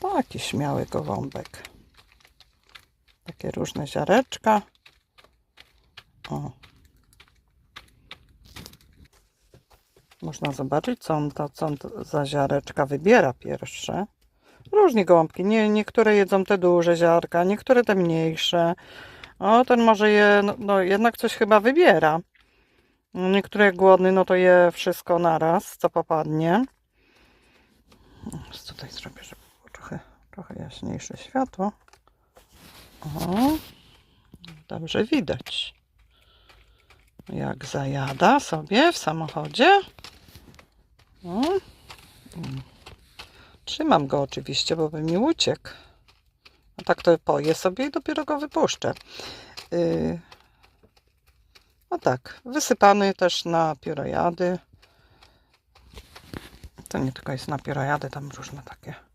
Taki śmiały gołąbek. Takie różne ziareczka. O. Można zobaczyć, co on, to, co on za ziareczka wybiera pierwsze. Różnie gołąbki. Nie, niektóre jedzą te duże ziarka, niektóre te mniejsze. O, ten może je, no, no jednak coś chyba wybiera. Niektóre jak głodny, no to je wszystko naraz, co popadnie. Jaśniejsze światło. O, dobrze widać. Jak zajada sobie w samochodzie. O. Mm. Trzymam go oczywiście, bo by mi uciekł. A tak to poje sobie i dopiero go wypuszczę. Yy. No tak, wysypany też na piórojady. To nie tylko jest na piórojady, tam różne takie